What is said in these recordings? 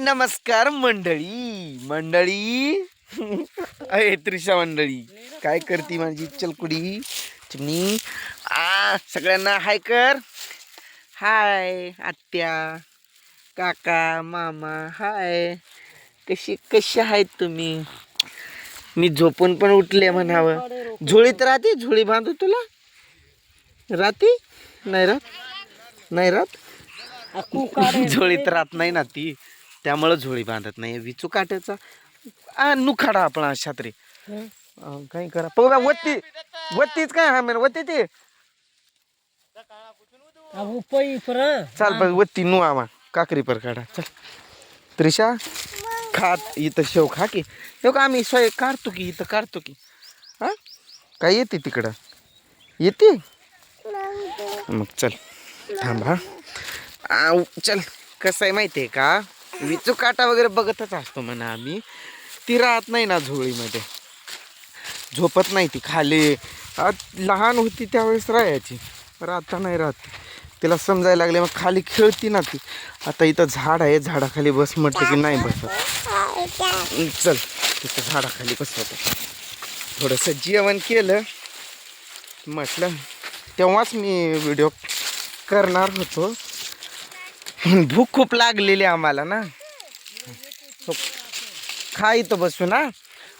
नमस्कार मंडळी. मंडळी. अय त्रिशा मंडळी. काय करती माझी चलकुडी? चिमणी. आ सगळ्यांना हाय कर. हाय आत्या. काका मामा हाय. कशी कशी आहेत तुम्ही? मी झोपून पण उठले म्हणावं. झोळीत राहते? झोळी बांधू तुला? राहते? नाही राहत? नाही राहत? झोळीत राहत नाही ना ती. त्यामुळं झोळी बांधत नाही विचू काट्याचा आ नुखाडा आपला छात्री. काही करा. बघा वत्ती. वत्तीच काय हा मेन वत्ती ते? चाल बघ वत्ती नु आमा काकरी पर काढा. चल. त्रिशा खात इथं शेव खा की. हो का आम्ही स्वय काढतो की इथं काढतो की? हा? काय येते तिकडं? येते? मग चल थांब. चल कसं आहे माहिती आहे का? विचू काटा वगैरे बघतच असतो म्हणा आम्ही. ती राहत नाही ना झोळीमध्ये झोपत नाही ती खाली. लहान होती त्यावेळेस राहायची. पण आता नाही राहत. तिला समजायला लागले मग खाली खेळती ना ती. आता इथं झाड आहे झाडाखाली बस म्हटलं की नाही बसत. चल तिथं झाडाखाली बसवतो. थोडंसं जेवण केलं. म्हटलं तेव्हाच मी व्हिडिओ करणार होतो. भूक खूप लागलेली आम्हाला ना. so, खा इथं बसू ना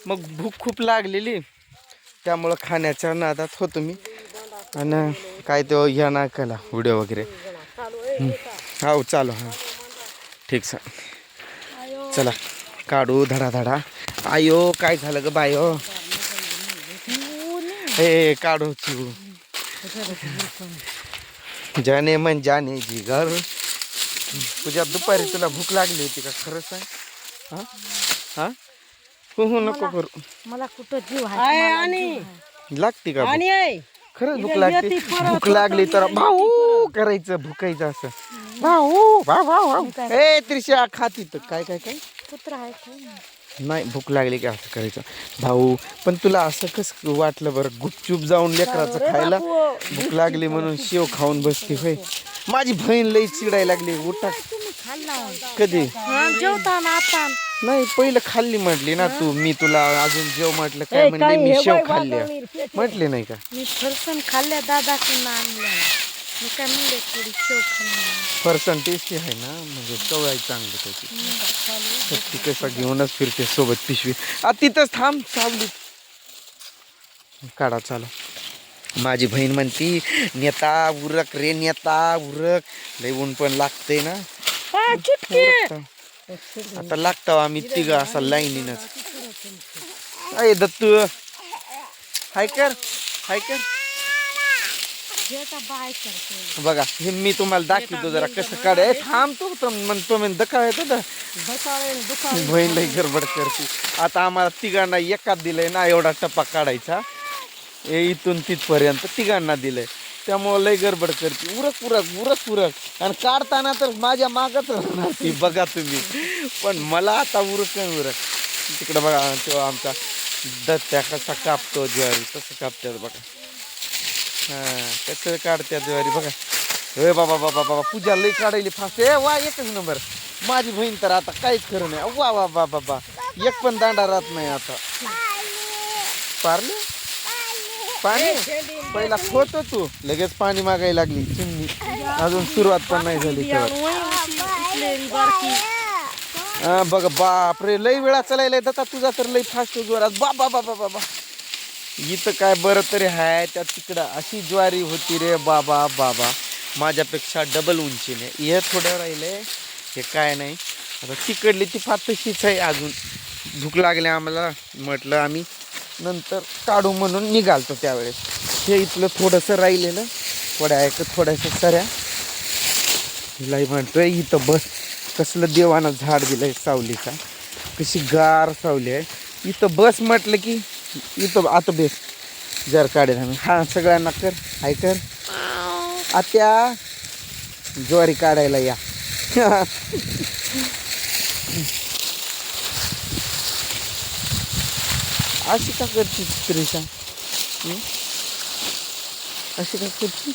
मग भूक खूप लागलेली. त्यामुळं खाण्याच्या नादात होतो मी. आणि काय तो ह्या ना केला व्हिडिओ वगैरे. हो चालू हां. ठीक सर चला काढू धडा धडा आयो काय झालं ग बायो? हे काढू तू. जाने मन जाने जिगर. तुझ्या दुपारी तुला भूक लागली होती का? खरं सांग. हा? हा? हो हो नको करू. मला कुठं जीव आहे? आणि लागते का? आणि आहे खरंच भूक लागते. भूक लागली तर भाऊ करायचं भुकायचं असं. भाऊ भाऊ भाऊ भाऊ. ए त्रिशा खाती तर काय काय काय? कुत्र आहे नाही भूक लागली की असं करायचं. भाऊ पण तुला असं कसं वाटलं बरं? गुपचूप जाऊन लेकराचं खायला? भूक लागली म्हणून शेव खाऊन बसते होय. माझी बहीण लई चिडायला लागली. उठा. कधी? जेवताना आता. नाही पहिलं खाल्ली म्हटली ना तू. मी तुला अजून जेव म्हटलं काय म्हणले? मी शेव खाल्ल्या म्हटले नाही का? मी फरसन खाल्ल्या आणल्या. मी काय म्हणले थोडी टेस्टी आहे ना म्हणजे चव आहे चांगली त्याची. तर ती कसा घेऊनच फिरते सोबत पिशवी. आ तिथंच थांब सावलीत काढा चालू. माझी बहीण म्हणती नेता उरक रे नेता उरक. लय ऊन पण लागते ना. उरकतं. आता लागतो आम्ही तिघ असा लाईनीनच. अय दत्तू. हाय कर हाय कर. हे बाय करते. बघा हे मी तुम्हाला दाखवतो जरा कसं काढ ए थांब तू तर म्हणतो मी दका येतो ना बहीण लई गडबड करते. आता आम्हाला तिघांना एकाच दिलंय ना एवढा टप्पा काढायचा. ए इथून तिथपर्यंत तिघांना दिलंय. त्यामुळं लई गडबड करते. उरक उरक उरक उरक. आणि काढताना तर माझ्या मागच राहणार ती बघा तुम्ही. पण मला आता उरक नाही उरक. तिकडं बघा तो आमचा दत्त्या कसा कापतो ज्वारी तसं कापतात बघा. हा कसं काढत्या ज्वारी बघा. हे बाबा बाबा बाबा पूजा लई काढायली फास्ट. ए वा एकच नंबर. माझी बहीण तर आता काहीच खरं नाही. वा वा बा बाबा एक पण दांडा राहत नाही आता. पारले? पाणी पहिला होतो तू. लगेच पाणी मागायला लागली चिमणी. अजून सुरुवात पण नाही झाली तेव्हा. हा बघ बापरे लई वेळा चालायला दाता तुझा तर लई फास्ट जोरात. बा बा बा बा बाबा इथं काय बरं तरी आहे त्या तिकडं अशी ज्वारी होती रे बाबा बाबा. माझ्यापेक्षा डबल उंचीने. हे थोडं राहिले हे काय नाही. आता तिकडली ती फातशीच आहे अजून. भूक लागली आम्हाला म्हटलं आम्ही नंतर काढू म्हणून निघालतो त्यावेळेस. हे इथलं थोडंसं राहिलेलं. थोड्या ऐक थोड्याशा सऱ्या. हिलाही म्हणतोय इथं बस. कसलं देवानं झाड दिलं आहे सावलीचा. कशी गार सावली आहे. इथं बस म्हटलं की इथं आता बेस. जर काढेल आम्ही. हा सगळ्यांना कर. हाय कर. आत्या ज्वारी काढायला या. अशी का करते त्रिशा? अशी का करते?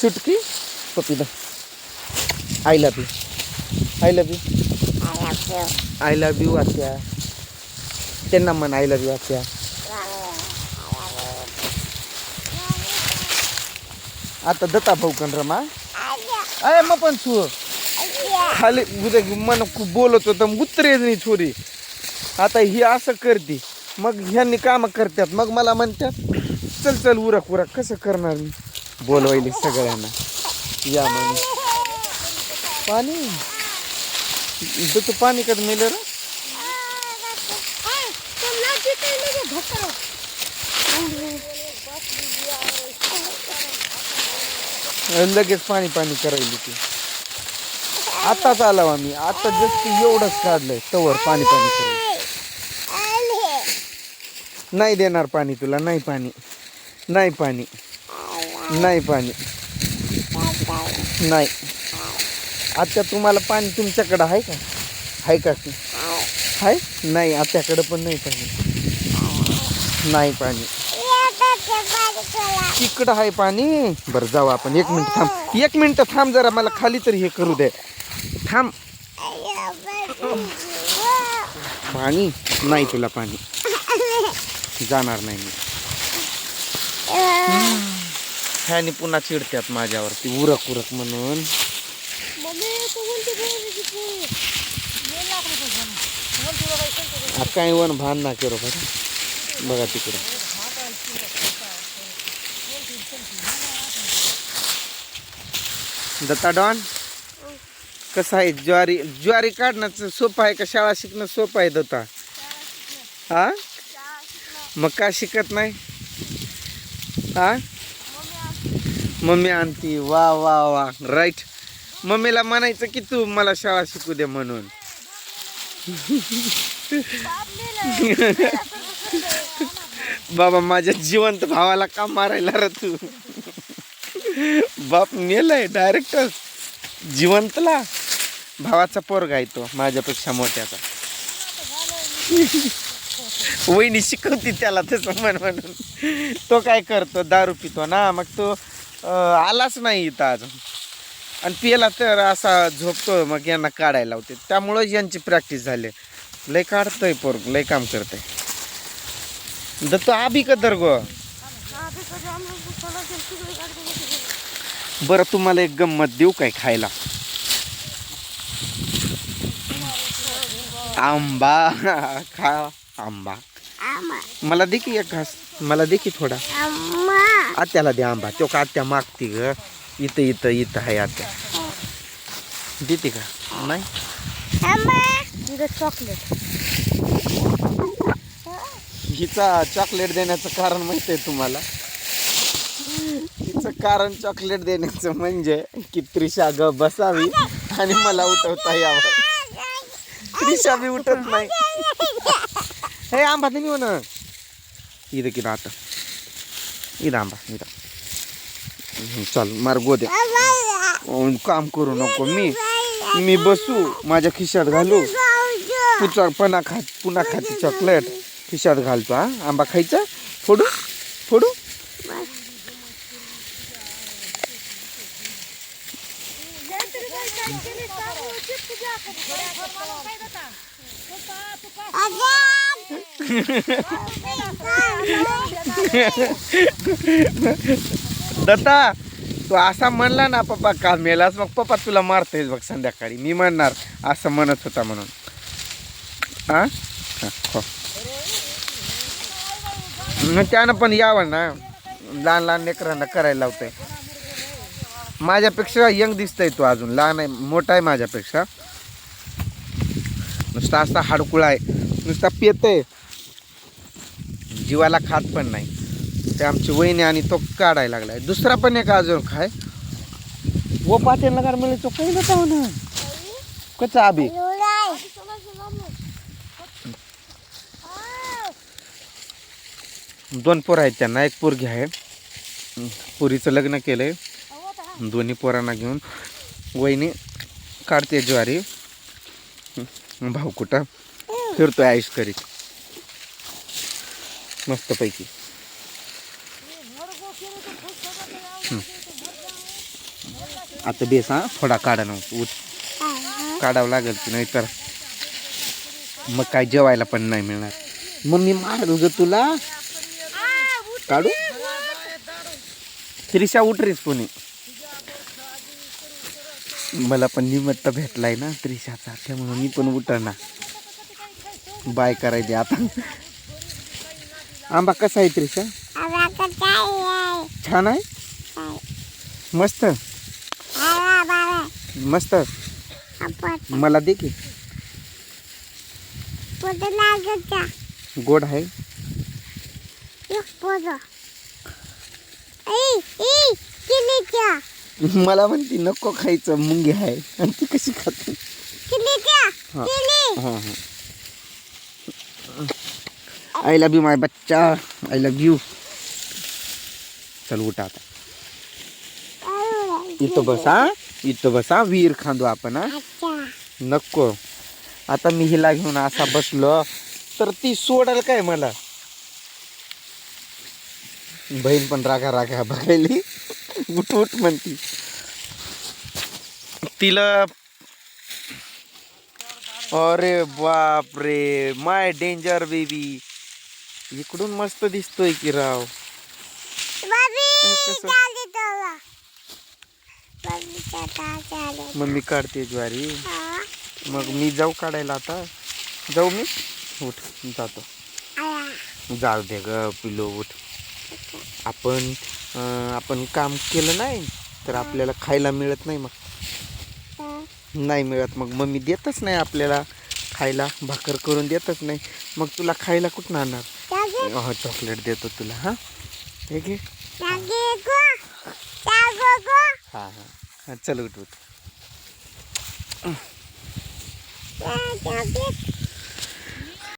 चुटकी? पपीला I love you I love you I love you आत्या. त्यांना म्हण आय लव्ह यू आता दत्ता भाऊ कन रमा अय मग पण तू. खाली उद्या मन खूप बोलत होतं मग उतरे नाही छोरी आता ही असं करते. मग ह्यांनी काम करतात मग मला म्हणतात चल चल उरक उरक. कसं करणार मी? बोलवायले सगळ्यांना. या म्हणे. पाणी? तू पाणी कधी मेलं रे लगेच पाणी पाणी करायली ती. आताच आलाव आम्ही. आता जस्ट एवढंच काढलंय. तवर पाणी पाणी करायला नाही देणार पाणी तुला. नाही पाणी. नाही पाणी. नाही पाणी. नाही. आता तुम्हाला पाणी तुमच्याकडं आहे का? आहे का की? आहे. नाही आत्याकडं पण नाही पाणी. नाही पाणी. तिकडं आहे पाणी. बरं जाऊ आपण. एक मिनिट थांब. एक मिनिट थांब जरा मला खाली तरी हे करू दे. थांब. पाणी? नाही तुला पाणी. जाणार नाही मी. ह्यानी पुन्हा चिडत्यात माझ्यावरती उरक उरक म्हणून. आता काय वन भान ना केरो बरं बघा तिकडं. दत्ता डॉन? कसं आहे ज्वारी? ज्वारी काढण्याचं सोपं आहे का? शाळा शिकणं सोपं आहे दत्ता? हा? मग का शिकत नाही? हा? मम्मी आणती. वा वा वा. राईट मम्मीला म्हणायचं की तू मला शाळा शिकू दे म्हणून. बाबा माझ्या जिवंत भावाला का मारायला र तू? बाप नेलाय डायरेक्टच जिवंतला. भावाचा पोरगा आहे तो माझ्यापेक्षा मोठ्याचा. वहिनी शिकवती त्याला तसं म्हण म्हणून. तो काय करतो दारू पितो ना मग तो आलाच नाही इथं अजून. आणि पिला तर असा झोपतो मग यांना काढायला होते त्यामुळं यांची प्रॅक्टिस झाली. लय काढतोय पोरग लय काम करतोय. दत्त आभी का गो बरं तुम्हाला एक गंमत देऊ काय खायला? आंबा. खा आंबा. मला दे की एक घास. मला दे की थोडा. आत्याला दे आंबा. तो का आत्या मागती ग? इथं इथं इथं आहे आत्या. देते का? नाही? चॉकलेट हिचा चॉकलेट देण्याचं कारण माहिती आहे तुम्हाला. तिचं कारण चॉकलेट देण्याचं म्हणजे की त्रिशा ग बसावी आणि मला उठवता यावं. त्रिशा बी उठत नाही. हे आंबा नाही म्हण ना इथं किती आता. इथं आंबा इथं. चल मार गोद्या काम करू नको मी. मी बसू माझ्या खिशात घालू. पुचा पणा खा पुन्हा खाते चॉकलेट खिशात घालतो हा. आंबा खायचा? फोडू? फोडू? दत्ता तू असा म्हणला ना पप्पा काल मेलास मग पप्पा तुला मारतेस बघ संध्याकाळी. मी म्हणणार असं म्हणत होता म्हणून. हा? हो. मग त्यानं पण यावं ना. लहान लहान लेकरांना करायला लावतंय. माझ्यापेक्षा यंग दिसतंय तो अजून. लहान आहे मोठा आहे माझ्यापेक्षा. नुसता असा हाडकुळा आहे. नुसता पेतय. जीवाला खात पण नाही. ते आमची वहिनी आणि तो काढायला लागलाय. दुसरा पण एक अजून खाय. वो पातेल नगर मिळे तो काही बताव ना कचा आबी. दोन पोरं आहेत त्यांना. एक पोरगी आहे. पुरीचं लग्न केलंय. दोन्ही पोरांना घेऊन वहिनी काढते ज्वारी. भाऊ कुठं? फिरतोय आयुष करीत मस्तपैकी. आता बेसा थोडा काढा ना उठ. काढावं लागेल की नाही तर. मग काय जेवायला पण नाही मिळणार. मग मी मारल ग तुला. काढू. त्रिशा उठरीच कोणी मला पण निमित्त भेटलाय ना त्रिशाचा. त्यामुळे मी पण उठना बाय करायची आता. आंबा कसा आहे त्रिशा? छान आहे? मस्त? मस्त? मला दे की. गोड आहे. मला म्हणती नको खायचं मुंगी आहे. आणि ती कशी खाते? आय लव्ह यू माय बच्चा. आय लव्ह यू चल उठा आता. इथं बसा इथं बसा विहीर खांदू आपण नको. आता मी हिला घेऊन असा बसलो तर ती सोडल काय मला? बहीण पण रागा रागा बघायली. उठ उठ म्हणती. तिला अरे बाप रे माय डेंजर बेबी इकडून मस्त दिसतोय की राव? मम्मी काढते ज्वारी. मग मी जाऊ काढायला आता. जाऊ मी? उठ जातो. जाऊ दे ग पिलो उठ. आपण आपण काम केलं नाही तर आपल्याला खायला मिळत नाही मग. नाही मिळत मग. मम्मी देतच नाही आपल्याला खायला भाकर करून देतच नाही. मग तुला खायला कुठं आणणार? हो चॉकलेट देतो तुला हां? हे घे. हां हां. हां चल उठ उठ.